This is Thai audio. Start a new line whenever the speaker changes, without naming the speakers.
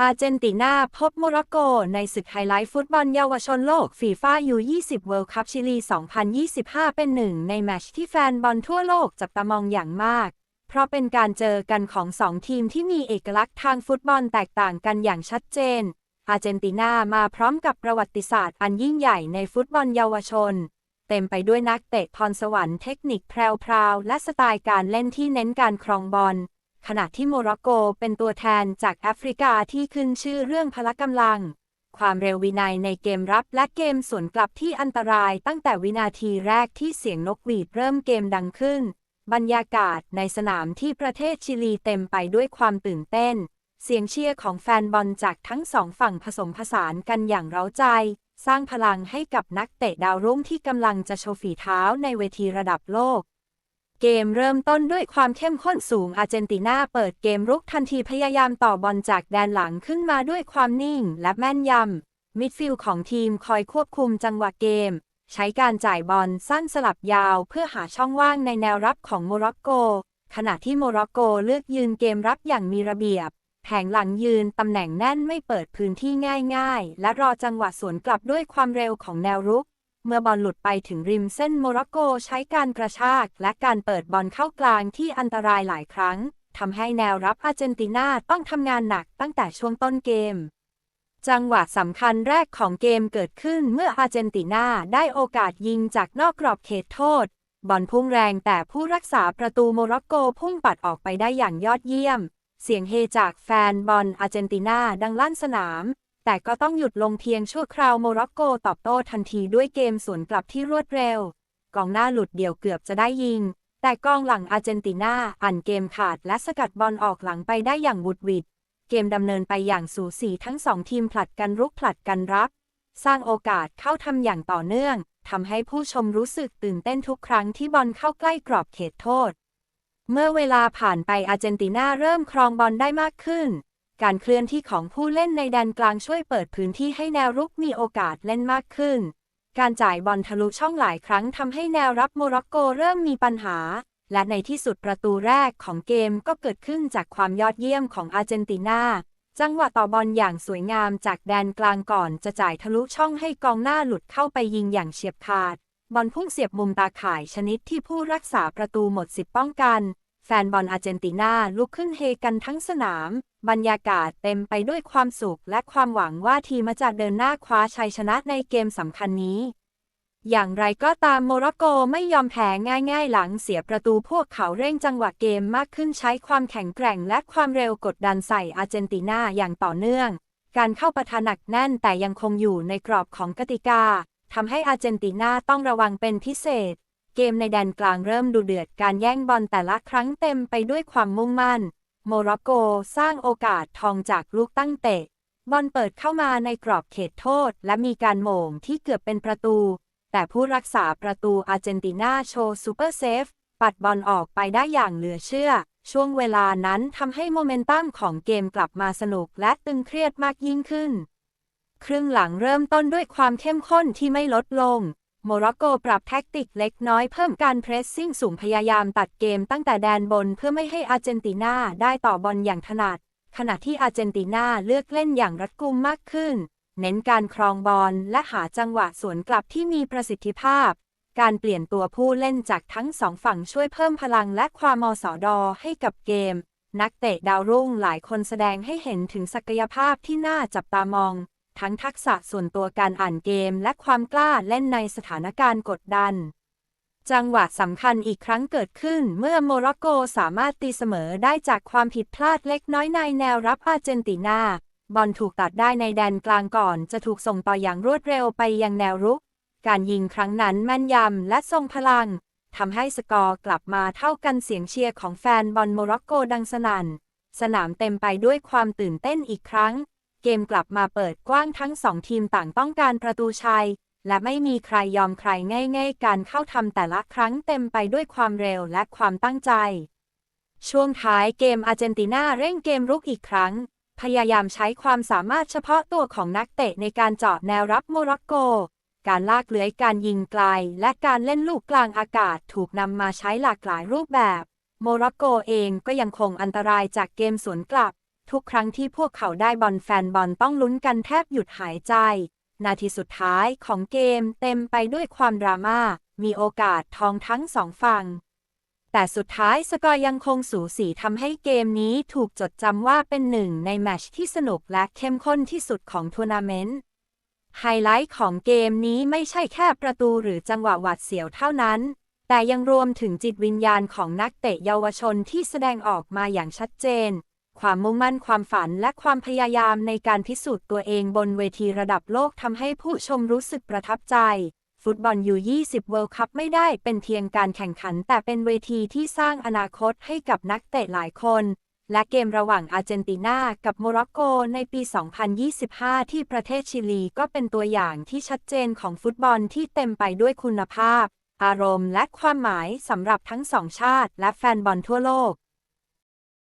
อาร์เจนตินาพบโมร็อกโก ในศึกไฮไลท์ฟุตบอลเยาวชนโลกฟีฟ่ายู20 World Cup ชิลี 2025 เป็นหนึ่งในแมชที่แฟนบอลทั่วโลกจับตามองอย่างมาก เพราะเป็นการเจอกันของสองทีมที่มีเอกลักษณ์ทางฟุตบอลแตกต่างกันอย่างชัดเจน อาร์เจนตินามาพร้อมกับประวัติศาสตร์อันยิ่งใหญ่ในฟุตบอลเยาวชน เต็มไปด้วยนักเตะพรสวรรค์เทคนิคแพรวๆและสไตล์การเล่นที่เน้นการครองบอล ขณะที่โมร็อกโกเป็นตัวแทนจากแอฟริกาที่ขึ้นชื่อเรื่องพละกำลัง ความเร็ววินัยในเกมรับและเกมสวนกลับที่อันตรายตั้งแต่วินาทีแรกที่เสียงนกหวีดเริ่มเกมดังขึ้น บรรยากาศในสนามที่ประเทศชิลีเต็มไปด้วยความตื่นเต้น เสียงเชียร์ของแฟนบอลจากทั้งสองฝั่งผสมผสานกันอย่างเร้าใจ สร้างพลังให้กับนักเตะดาวรุ่งที่กำลังจะโชว์ฝีเท้าในเวทีระดับโลก เกมเริ่มต้นด้วยความเข้มข้นสูงอาร์เจนตินาเปิดเกมรุกทันทีพยายามต่อบอลจากแดนหลังขึ้นมาด้วยความนิ่งและแม่นยำ มิดฟิลด์ของทีมคอยควบคุมจังหวะเกม ใช้การจ่ายบอลสั้นสลับยาวเพื่อหาช่องว่างในแนวรับของโมร็อกโก ขณะที่โมร็อกโกเลือกยืนเกมรับอย่างมีระเบียบ แผงหลังยืนตำแหน่งแน่นไม่เปิดพื้นที่ง่าย ๆ และรอจังหวะสวนกลับด้วยความเร็วของแนวรุก เมื่อบอลหลุดไปถึงริมเส้นโมร็อกโกใช้การกระชาก และการเปิดบอลเข้ากลางที่อันตรายหลายครั้งทำให้แนวรับอาร์เจนตินาต้องทำงานหนักตั้งแต่ช่วงต้นเกม จังหวะสำคัญแรกของเกมเกิดขึ้นเมื่ออาร์เจนตินาได้โอกาสยิงจากนอกกรอบเขตโทษ บอลพุ่งแรงแต่ผู้รักษาประตูโมร็อกโกพุ่งปัดออกไปได้อย่างยอดเยี่ยม เสียงเฮจากแฟนบอลอาร์เจนตินาดังลั่นสนาม แต่ก็ต้องหยุดลงเพียงชั่วคราวโมร็อกโกตอบโต้ทันทีด้วยเกมสวนกลับที่รวดเร็ว กองหน้าหลุดเดี่ยวเกือบจะได้ยิง แต่กองหลังอาร์เจนตินาอ่านเกมขาดและสกัดบอลออกหลังไปได้อย่างบุดวิดเกมดำเนินไปอย่างสูสีทั้งสองทีมผลัดกันรุกผลัดกันรับ สร้างโอกาสเข้าทำอย่างต่อเนื่องทำให้ผู้ชมรู้สึกตื่นเต้นทุกครั้งที่บอลเข้าใกล้กรอบเขตโทษ เมื่อเวลาผ่านไปอาร์เจนตินาเริ่มครองบอลได้มากขึ้น การเคลื่อนที่ของผู้เล่นในแดนกลางช่วยเปิดพื้นที่ให้แนวรุกมีโอกาสเล่นมากขึ้น การจ่ายบอลทะลุช่องหลายครั้งทำให้แนวรับโมร็อกโกเริ่มมีปัญหา และในที่สุดประตูแรกของเกมก็เกิดขึ้นจากความยอดเยี่ยมของอาร์เจนตินาจังหวะต่อบอลอย่างสวยงามจากแดนกลางก่อนจะจ่ายทะลุช่องให้กองหน้าหลุดเข้าไปยิงอย่างเฉียบขาด บอลพุ่งเสียบมุมตาข่ายชนิดที่ผู้รักษาประตูหมดสิทธิ์ป้องกัน แฟนบอลอาร์เจนตินาลุกขึ้นเฮกันทั้งสนาม บรรยากาศเต็มไปด้วยความสุขและความหวังว่าทีมจะเดินหน้าคว้าชัยชนะในเกมสำคัญนี้ อย่างไรก็ตามโมร็อกโกไม่ยอมแพ้ง่าย ๆ หลังเสียประตูพวกเขาเร่งจังหวะเกมมากขึ้นใช้ความแข็งแกร่งและความเร็วกดดันใส่อาร์เจนตินาอย่างต่อเนื่อง การเข้าปะทะหนักแน่นแต่ยังคงอยู่ในกรอบของกติกาทำให้อาร์เจนตินาต้องระวังเป็นพิเศษ เกมในแดนกลางเริ่มดูเดือดการแย่งบอลแต่ละครั้งเต็มไปด้วยความมุ่งมั่น โมร็อกโกสร้างโอกาสทองจากลูกตั้งเตะ บอลเปิดเข้ามาในกรอบเขตโทษ และมีการโหม่งที่เกือบเป็นประตู แต่ผู้รักษาประตูอาร์เจนตินาโชว์ซูเปอร์เซฟ ปัดบอลออกไปได้อย่างเหลือเชื่อ ช่วงเวลานั้นทำให้โมเมนตัมของเกมกลับมาสนุกและตึงเครียดมากยิ่งขึ้น ครึ่งหลังเริ่มต้นด้วยความเข้มข้นที่ไม่ลดลง โมร็อกโกปรับแท็กติกเล็กน้อยเพิ่มการเพรสซิ่งสูงพยายามตัดเกมตั้งแต่แดนบนเพื่อไม่ให้อาร์เจนตินาได้ต่อบอลอย่างถนัด ขณะที่อาร์เจนตินาเลือกเล่นอย่างรัดกุมมากขึ้น เน้นการครองบอลและหาจังหวะสวนกลับที่มีประสิทธิภาพ การเปลี่ยนตัวผู้เล่นจากทั้งสองฝั่งช่วยเพิ่มพลังและความมสอดอให้กับเกม นักเตะดาวรุ่งหลายคนแสดงให้เห็นถึงศักยภาพที่น่าจับตามอง ทั้งทักษะส่วนตัวการอ่านเกมและความกล้าเล่นในสถานการณ์กดดัน จังหวะสำคัญอีกครั้งเกิดขึ้นเมื่อโมร็อกโกสามารถตีเสมอได้จากความผิดพลาดเล็กน้อยในแนวรับอาร์เจนตินา บอลถูกตัดได้ในแดนกลางก่อน จะถูกส่งต่ออย่างรวดเร็วไปยังแนวรุก การยิงครั้งนั้นแม่นยำและทรงพลังทำให้สกอร์กลับมาเท่ากันเสียงเชียร์ของแฟนบอลโมร็อกโกดังสนั่น สนามเต็มไปด้วยความตื่นเต้นอีกครั้ง เกมกลับมาเปิดกว้างทั้งสองทีมต่างต้องการประตูชัย และไม่มีใครยอมใครง่าย ๆ การเข้าทำแต่ละครั้งเต็มไปด้วยความเร็วและความตั้งใจ ช่วงท้ายเกมอาร์เจนตินาเร่งเกมรุกอีกครั้ง พยายามใช้ความสามารถเฉพาะตัวของนักเตะในการเจาะแนวรับโมร็อกโก การลากเลื้อยการยิงไกล และการเล่นลูกกลางอากาศถูกนำมาใช้หลากหลายรูปแบบ โมร็อกโกเองก็ยังคงอันตรายจากเกมสวนกลับ ทุกครั้งที่พวกเขาได้บอลแฟนบอลต้องลุ้นกันแทบหยุดหายใจ นาทีสุดท้ายของเกมเต็มไปด้วยความดราม่า มีโอกาสทองทั้งสองฝั่ง แต่สุดท้ายสกอร์ยังคงสูสีทำให้เกมนี้ถูกจดจำว่าเป็นหนึ่งในแมชที่สนุกและเข้มข้นที่สุดของทัวร์นาเมนต์ ไฮไลท์ของเกมนี้ไม่ใช่แค่ประตูหรือจังหวะหวาดเสียวเท่านั้น แต่ยังรวมถึงจิตวิญญาณของนักเตะเยาวชนที่แสดงออกมาอย่างชัดเจน ความมุ่งมั่นความฝันและความพยายามในการพิสูจน์ตัวเองบนเวทีระดับโลกทำให้ผู้ชมรู้สึกประทับใจ ฟุตบอลยู20 World Cup ไม่ได้เป็นเพียงการแข่งขัน แต่เป็นเวทีที่สร้างอนาคตให้กับนักเตะหลายคน และเกมระหว่างอาร์เจนตินา กับโมร็อกโกในปี 2025 ที่ประเทศชิลีก็เป็นตัวอย่างที่ชัดเจนของฟุตบอลที่เต็มไปด้วยคุณภาพ อารมณ์ และความหมายสำหรับทั้งสองชาติ และแฟนบอลทั่วโลก